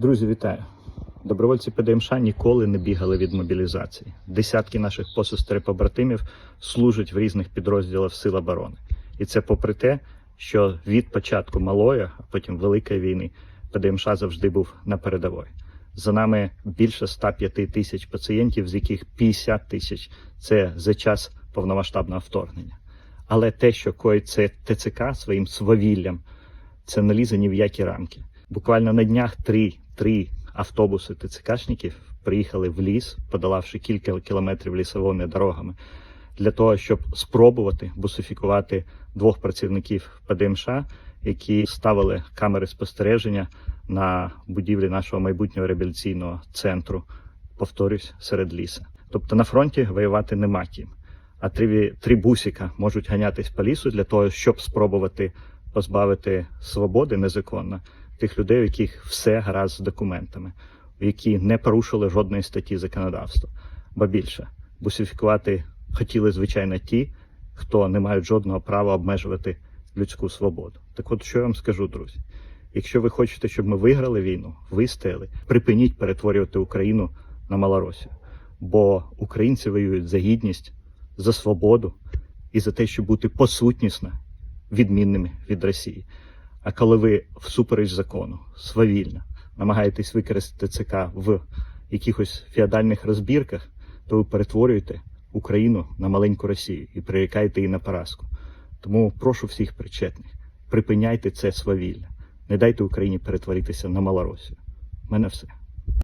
Друзі, вітаю! Добровольці ПДМШ ніколи не бігали від мобілізації. Десятки наших посестер і побратимів служать в різних підрозділах Сил оборони. І це попри те, що від початку малої, а потім великої війни, ПДМШ завжди був на передовій. За нами більше 105 тисяч пацієнтів, з яких 50 тисяч це за час повномасштабного вторгнення. Але те, що коїть це ТЦК своїм свавіллям, це не лізе ні в які рамки. Буквально на днях три, три автобуси ТЦКшників приїхали в ліс, подолавши кілька кілометрів лісовими дорогами, для того, щоб спробувати бусифікувати двох працівників ПДМШ, які ставили камери спостереження на будівлі нашого майбутнього реабілітаційного центру, повторюсь, серед ліса. Тобто на фронті воювати нема ким. А три, три бусика можуть ганятись по лісу для того, щоб спробувати позбавити свободи незаконно тих людей, у яких все гаразд з документами, які не порушили жодної статті законодавства. Ба більше бусифікувати хотіли звичайно ті, хто не мають жодного права обмежувати людську свободу. Так от що я вам скажу, друзі? Якщо ви хочете, щоб ми виграли війну, вистояли, припиніть перетворювати Україну на Малоросію. Бо українці воюють за гідність, за свободу і за те, щоб бути посутнісно відмінними від Росії. А коли ви всупереч закону, свавільно намагаєтесь використати ЦК в якихось феодальних розбірках, то ви перетворюєте Україну на маленьку Росію і прирікаєте її на поразку. Тому прошу всіх причетних, припиняйте це свавілля, не дайте Україні перетворитися на Малоросію. У мене все.